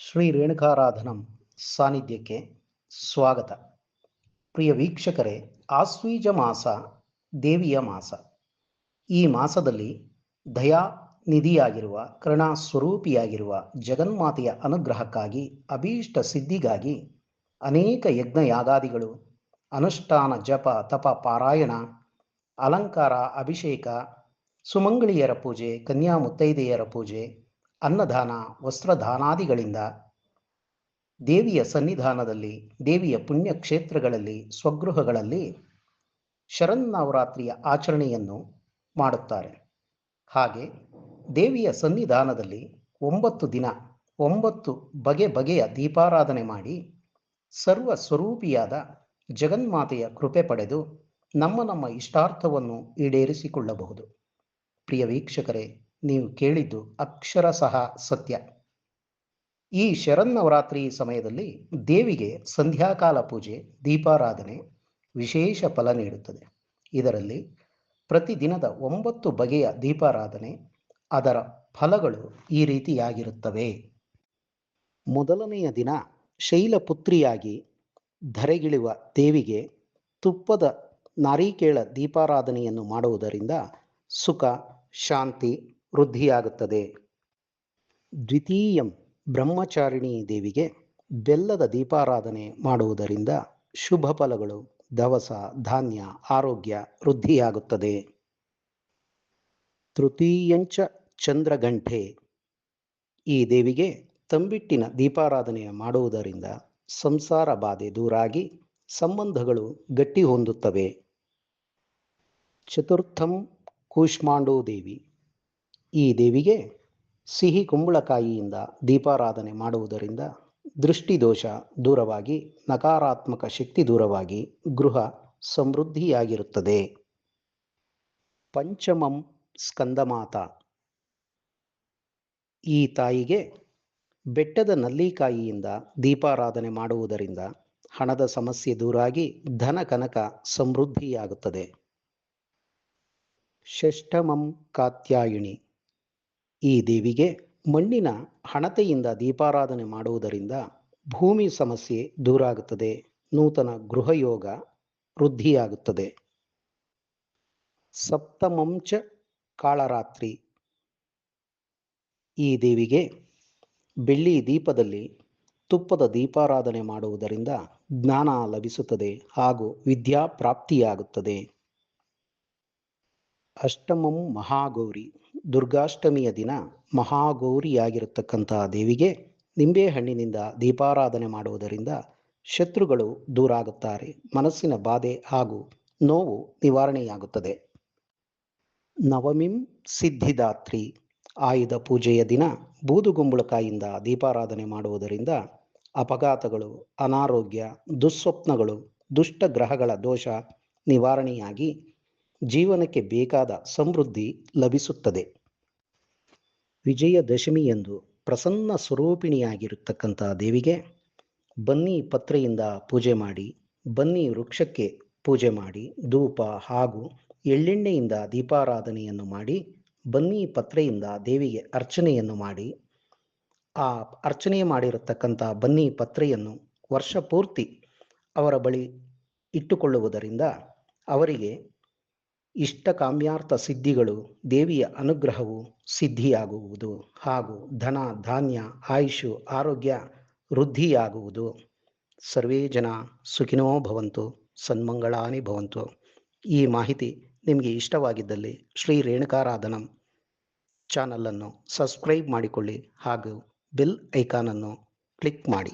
ಶ್ರೀ ರೇಣುಕಾರಾಧನಂ ಸಾನ್ನಿಧ್ಯಕ್ಕೆ ಸ್ವಾಗತ. ಪ್ರಿಯ ವೀಕ್ಷಕರೇ, ಆಸ್ವೀಜ ಮಾಸ, ದೇವಿಯ ಮಾಸ. ಈ ಮಾಸದಲ್ಲಿ ದಯಾ ನಿಧಿಯಾಗಿರುವ, ಕರುಣಾ ಸ್ವರೂಪಿಯಾಗಿರುವ ಜಗನ್ಮಾತೆಯ ಅನುಗ್ರಹಕ್ಕಾಗಿ, ಅಭೀಷ್ಟ ಸಿದ್ಧಿಗಾಗಿ ಅನೇಕ ಯಜ್ಞ ಯಾಗಾದಿಗಳು ಅನುಷ್ಠಾನ, ಜಪ, ತಪ, ಪಾರಾಯಣ, ಅಲಂಕಾರ, ಅಭಿಷೇಕ ಸುಮಂಗಳಿಯರ ಪೂಜೆ ಕನ್ಯಾ ಮುತ್ತೈದೆಯರ ಪೂಜೆ ಅನ್ನದಾನ, ವಸ್ತ್ರದಾನಾದಿಗಳಿಂದ ದೇವಿಯ ಸನ್ನಿಧಾನದಲ್ಲಿ, ದೇವಿಯ ಪುಣ್ಯ ಕ್ಷೇತ್ರಗಳಲ್ಲಿ ಸ್ವಗೃಹಗಳಲ್ಲಿ ಶರನ್ನವರಾತ್ರಿಯ ಆಚರಣೆಯನ್ನು ಮಾಡುತ್ತಾರೆ. ಹಾಗೆ ದೇವಿಯ ಸನ್ನಿಧಾನದಲ್ಲಿ ಒಂಬತ್ತು ದಿನ, ಒಂಬತ್ತು ಬಗೆ ಬಗೆಯ ದೀಪಾರಾಧನೆ ಮಾಡಿ ಸರ್ವ ಸ್ವರೂಪಿಯಾದ ಜಗನ್ಮಾತೆಯ ಕೃಪೆ ಪಡೆದು ನಮ್ಮ ನಮ್ಮ ಇಷ್ಟಾರ್ಥವನ್ನು ಈಡೇರಿಸಿಕೊಳ್ಳಬಹುದು. ಪ್ರಿಯ ವೀಕ್ಷಕರೇ ನೀವು ಕೇಳಿದ್ದು ಅಕ್ಷರಶಃ ಸತ್ಯ. ಈ ಶರನ್ನವರಾತ್ರಿ ಸಮಯದಲ್ಲಿ ದೇವಿಗೆ ಸಂಧ್ಯಾಕಾಲ ಪೂಜೆ, ದೀಪಾರಾಧನೆ ವಿಶೇಷ ಫಲ ನೀಡುತ್ತದೆ. ಇದರಲ್ಲಿ ಪ್ರತಿದಿನದ ಒಂಬತ್ತು ಬಗೆಯ ದೀಪಾರಾಧನೆ, ಅದರ ಫಲಗಳು ಈ ರೀತಿಯಾಗಿರುತ್ತವೆ. ಮೊದಲನೆಯ ದಿನ ಶೈಲಪುತ್ರಿಯಾಗಿ ಧರೆಗಿಳುವ ದೇವಿಗೆ ತುಪ್ಪದ ನಾರಿಕೇಳ ದೀಪಾರಾಧನೆಯನ್ನು ಮಾಡುವುದರಿಂದ ಸುಖ, ಶಾಂತಿ ವೃದ್ಧಿಯಾಗುತ್ತದೆ. ದ್ವಿತೀಯಂ ಬ್ರಹ್ಮಚಾರಿಣಿ ದೇವಿಗೆ ಬೆಲ್ಲದ ದೀಪಾರಾಧನೆ ಮಾಡುವುದರಿಂದ ಶುಭ ಫಲಗಳು, ದವಸ, ಧಾನ್ಯ, ಆರೋಗ್ಯ ವೃದ್ಧಿಯಾಗುತ್ತದೆ. ತೃತೀಯಂಚ ಚಂದ್ರಗಂಠೆ ಈ ದೇವಿಗೆ ತಂಬಿಟ್ಟಿನ ದೀಪಾರಾಧನೆ ಮಾಡುವುದರಿಂದ ಸಂಸಾರ ಬಾಧೆ ದೂರಾಗಿ ಸಂಬಂಧಗಳು ಗಟ್ಟಿ ಹೊಂದುತ್ತವೆ ಚತುರ್ಥಂ ಕೂಷ್ಮಾಂಡೋ ದೇವಿ ಈ ದೇವಿಗೆ ಸಿಹಿ ಕುಂಬಳಕಾಯಿಯಿಂದ ದೀಪಾರಾಧನೆ ಮಾಡುವುದರಿಂದ ದೃಷ್ಟಿದೋಷ ದೂರವಾಗಿ, ನಕಾರಾತ್ಮಕ ಶಕ್ತಿ ದೂರವಾಗಿ ಗೃಹ ಸಮೃದ್ಧಿಯಾಗಿರುತ್ತದೆ. ಪಂಚಮಂ ಸ್ಕಂದಮಾತ. ಈ ತಾಯಿಗೆ ಬೆಟ್ಟದ ನಲ್ಲಿಕಾಯಿಯಿಂದ ದೀಪಾರಾಧನೆ ಮಾಡುವುದರಿಂದ ಹಣದ ಸಮಸ್ಯೆ ದೂರಾಗಿ ಧನ ಕನಕ ಸಮೃದ್ಧಿಯಾಗುತ್ತದೆ. ಷಷ್ಠಮಂ ಕಾತ್ಯಾಯಿಣಿ ಈ ದೇವಿಗೆ ಮಣ್ಣಿನ ಹಣತೆಯಿಂದ ದೀಪಾರಾಧನೆ ಮಾಡುವುದರಿಂದ ಭೂಮಿ ಸಮಸ್ಯೆ ದೂರಾಗುತ್ತದೆ. ನೂತನ ಗೃಹಯೋಗ ವೃದ್ಧಿಯಾಗುತ್ತದೆ. ಸಪ್ತಮಂಚ ಕಾಳರಾತ್ರಿ. ಈ ದೇವಿಗೆ ಬೆಳ್ಳಿ ದೀಪದಲ್ಲಿ ತುಪ್ಪದ ದೀಪಾರಾಧನೆ ಮಾಡುವುದರಿಂದ ಜ್ಞಾನ ಲಭಿಸುತ್ತದೆ ಹಾಗೂ ವಿದ್ಯಾ ಪ್ರಾಪ್ತಿಯಾಗುತ್ತದೆ. ಅಷ್ಟಮಂ ಮಹಾಗೌರಿ. ದುರ್ಗಾಷ್ಟಮಿಯ ದಿನ ಮಹಾಗೌರಿಯಾಗಿರತಕ್ಕಂತಹ ದೇವಿಗೆ ನಿಂಬೆಹಣ್ಣಿನಿಂದ ದೀಪಾರಾಧನೆ ಮಾಡುವುದರಿಂದ ಶತ್ರುಗಳು ದೂರಾಗುತ್ತಾರೆ. ಮನಸ್ಸಿನ ಬಾಧೆ ಹಾಗೂ ನೋವು ನಿವಾರಣೆಯಾಗುತ್ತದೆ. ನವಮಿಂ ಸಿದ್ಧಿದಾತ್ರಿ ಆಯುಧ ಪೂಜೆಯ ದಿನ ಬೂದುಗುಂಬಳಕಾಯಿಂದ ದೀಪಾರಾಧನೆ ಮಾಡುವುದರಿಂದ ಅಪಘಾತಗಳು, ಅನಾರೋಗ್ಯ, ದುಸ್ವಪ್ನಗಳು ದುಷ್ಟ ಗ್ರಹಗಳ ದೋಷ ನಿವಾರಣೆಯಾಗಿ ಜೀವನಕ್ಕೆ ಬೇಕಾದ ಸಮೃದ್ಧಿ ಲಭಿಸುತ್ತದೆ. ವಿಜಯದಶಮಿಯಂದು ಪ್ರಸನ್ನ ಸ್ವರೂಪಿಣಿಯಾಗಿರತಕ್ಕಂಥ ದೇವಿಗೆ ಬನ್ನಿ ಪತ್ರೆಯಿಂದ ಪೂಜೆ ಮಾಡಿ, ಬನ್ನಿ ವೃಕ್ಷಕ್ಕೆ ಪೂಜೆ ಮಾಡಿ, ಧೂಪ ಹಾಗೂ ಎಳ್ಳೆಣ್ಣೆಯಿಂದ ದೀಪಾರಾಧನೆಯನ್ನು ಮಾಡಿ, ಬನ್ನಿ ಪತ್ರೆಯಿಂದ ದೇವಿಗೆ ಅರ್ಚನೆಯನ್ನು ಮಾಡಿ, ಆ ಅರ್ಚನೆ ಮಾಡಿರತಕ್ಕಂಥ ಬನ್ನಿ ಪತ್ರೆಯನ್ನು ವರ್ಷ ಪೂರ್ತಿ ಅವರ ಬಳಿ ಇಟ್ಟುಕೊಳ್ಳುವುದರಿಂದ ಅವರಿಗೆ ಇಷ್ಟ ಕಾಮ್ಯಾರ್ಥ ಸಿದ್ಧಿಗಳು ದೇವಿಯ ಅನುಗ್ರಹವು ಸಿದ್ಧಿಯಾಗುವುದು ಹಾಗೂ ಧನ, ಧಾನ್ಯ, ಆಯುಷು, ಆರೋಗ್ಯ ವೃದ್ಧಿಯಾಗುವುದು. ಸರ್ವೇ ಜನ ಸುಖಿನೋ ಭವಂತು, ಸನ್ಮಂಗಳಾನಿ ಭವಂತು. ಈ ಮಾಹಿತಿ ನಿಮಗೆ ಇಷ್ಟವಾಗಿದ್ದಲ್ಲಿ ಶ್ರೀ ರೇಣುಕಾರಾಧನಂ ಚಾನಲನ್ನು ಸಬ್ಸ್ಕ್ರೈಬ್ ಮಾಡಿಕೊಳ್ಳಿ ಹಾಗೂ ಬೆಲ್ ಐಕಾನನ್ನು ಕ್ಲಿಕ್ ಮಾಡಿ.